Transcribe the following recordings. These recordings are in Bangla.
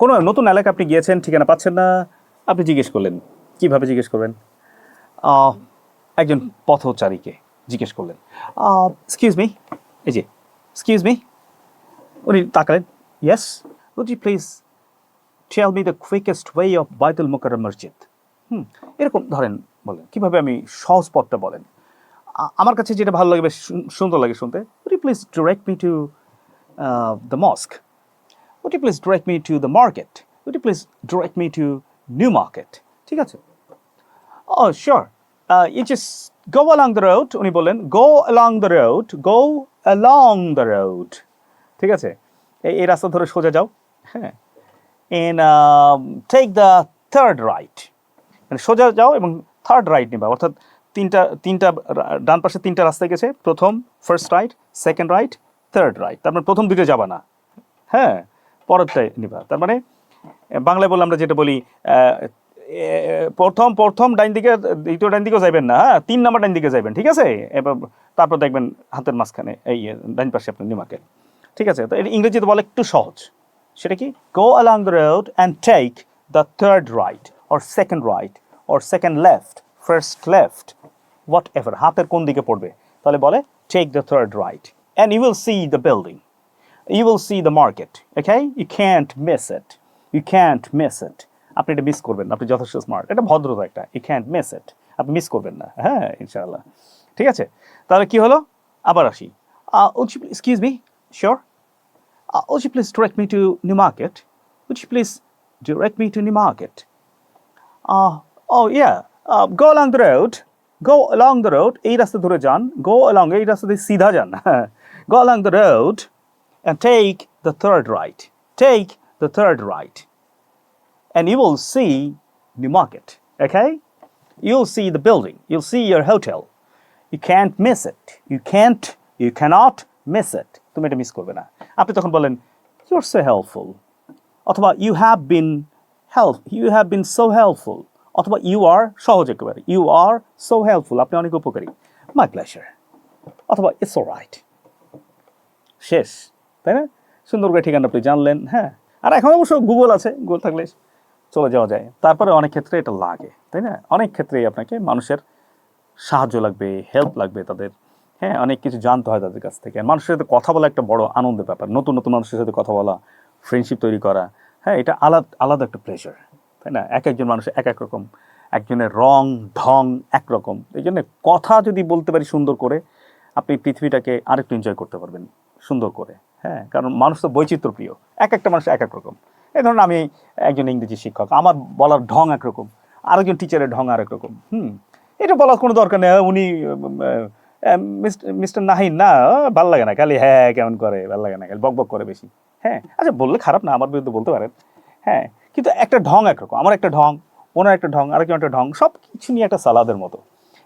কোনো নতুন এলাকা আপনি গিয়েছেন, ঠিকানা পাচ্ছেন না, আপনি জিজ্ঞেস করলেন, কীভাবে জিজ্ঞেস করবেন? একজন পথচারীকে জিজ্ঞেস করলেন। এক্সকিউজ মি এই যে এক্সকিউজ মি উনি তাকালেন yes would please tell me the quickest way of Baitul Mukarram মসজিদ হুম, এরকম ধরেন বলেন, কীভাবে আমি সহজ পথটা বলেন? আমার কাছে যেটা ভালো লাগে, বেশ সুন্দর লাগে শুনতে would please direct me to the mosque would you please direct me to the market would you please direct me to New Market ঠিক আছে Oh, sure. Uh, you just go along the road. উনি বললেন go along the road. Go along the road. ঠিক আছে এই রাস্তা ধরে সোজা যাও হ্যাঁ um, take the third right. মানে সোজা যাও এবং থার্ড রাইট নিবা অর্থাৎ তিনটা তিনটা ডান পাশে তিনটা রাস্তা গেছে প্রথম first right second right third right তার মানে প্রথম দুটো যাবা না হ্যাঁ পরেরটাই নিবা। তার মানে বাংলায় বলে আমরা যেটা বলি প্রথম প্রথম ডাইন দিকে, দ্বিতীয় ডাইন দিকেও যাবেন না হ্যাঁ? তিন নাম্বার ডাইন দিকে যাবেন ঠিক আছে? এবার তারপর দেখবেন হাতের মাঝখানে, এই ডাইন পাশে আপনার নিমাকে। ঠিক আছে? তো এটা ইংরেজিতে বলে একটু সহজ। সেটা কি? Go along the road and take the third right or second right or second left first left whatever হাতের কোন দিকে পড়বে। তাহলে বলে take the third right and you will see the building you will see the market okay you can't miss it you can't miss it আপনি এটা মিস করবেন না, আপনি যথেষ্ট স্মার্ট এটা ভদ্রতা একটা ইউ ক্যান্ট মিস ইট আপনি মিস করবেন না হ্যাঁ ইনশাআল্লাহ ঠিক আছে তাহলে কি হলো আবার আসি excuse me sure me to New Market? Would you please direct me to New Market? Uh, oh yeah, uh, go along the road. Go along the road. এই রাস্তা ধরে যান go along এই রাস্তা দিয়ে সিধা যান go along the road and take the third right. Take the third right. And you will see New Market. Okay? You'll see the building. You'll see your hotel. You can't miss it. You can't, you cannot miss it. তুমি এটা মিস করবে না আপনি তখন বলেন you're so helpful অথবা you have been help you have been so helpful অথবা ইউ আর সহজ একেবারে ইউ আর সো হেল্পফুল আপনি অনেক উপকারী মাই প্লেজার অথবা ইটস ও রাইট শেষ তাই না? সুন্দর করে ঠিকানা আপনি জানলেন হ্যাঁ। আর এখন অবশ্য গুগল আছে গুগল থাকলে চলে যাওয়া যায়। তারপরে অনেক ক্ষেত্রে এটা লাগে, তাই না? অনেক ক্ষেত্রেই আপনাকে মানুষের সাহায্য লাগবে হেল্প লাগবে তাদের। হ্যাঁ অনেক কিছু জানতে হয় তাদের কাছ থেকে। মানুষের সাথে কথা বলা একটা বড় আনন্দের ব্যাপার। নতুন নতুন মানুষের সাথে কথা বলা ফ্রেন্ডশিপ তৈরি করা হ্যাঁ এটা আলাদা আলাদা একটা প্রেশার তাই না? এক একজন মানুষের এক এক রকম, একজনের রং, ঢং একরকম এই জন্য কথা যদি বলতে পারি সুন্দর করে, আপনি পৃথিবীটাকে আরেকটু এনজয় করতে পারবেন সুন্দর করে। হ্যাঁ কারণ মানুষ তো বৈচিত্র্য প্রিয় এক একটা মানুষ এক এক রকম। এই ধরুন আমি একজন ইংরেজি শিক্ষক, আমার বলার ঢং একরকম আরেকজন টিচারের ঢং আরেক রকম, হুম, এটা বলার কোনো দরকার নেই। উনি মিস্টার নাহিন না? ভালো লাগে না, খালি হ্যাঁ কেমন করে, ভালো লাগে না, খালি বক বক করে বেশি। হ্যাঁ আচ্ছা বললে খারাপ না, আমার বিরুদ্ধে বলতে পারেন। হ্যাঁ কিন্তু একটা ঢং একরকম আমার একটা ঢং, ওনার একটা ঢং আরেকজন একটা ঢং সব কিছু নিয়ে একটা সালাদের মতো।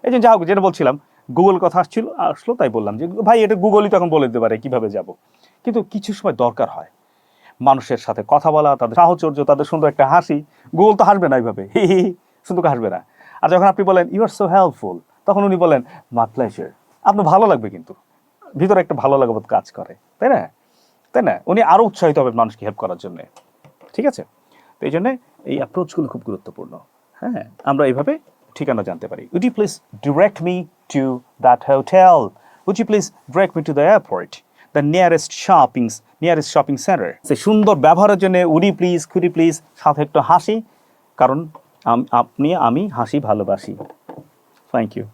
এই যে যা হোক, যেটা বলছিলাম গুগল কথা আসছিল, আসলো, তাই বললাম যে, ভাই, এটা গুগলই তখন বলে দিতে পারে, কীভাবে যাব? কিন্তু কিছু সময় দরকার হয়। মানুষের সাথে কথা বলা, তাদের সাহচর্য, তাদের সুন্দর একটা হাসি গুগল তো হাসবে না এইভাবে, হি হি সুন্দর হাসবে না। আর যখন আপনি বলেন ইউ আর সো হেল্পফুল তখন উনি বলেন মা প্লেজার আপনার ভালো লাগবে কিন্তু, ভিতরে একটা ভালো লাগাবোধ কাজ করে, তাই না? তাই না? উনি আরও উৎসাহিত হবেন মানুষকে হেল্প করার জন্য, ঠিক আছে? তো এই জন্য এই অ্যাপ্রোচগুলো খুব গুরুত্বপূর্ণ হ্যাঁ? আমরা এইভাবে ঠিকানা জানতে পারি। Would please direct me to that hotel would you please direct me to the airport the nearest shopping nearest shopping centre সে সুন্দর ব্যবহারের জন্য উডি প্লিজ কুডি প্লিজ সাথে একটু হাসি। কারণ আপনি, আমি হাসি ভালোবাসি। Thank you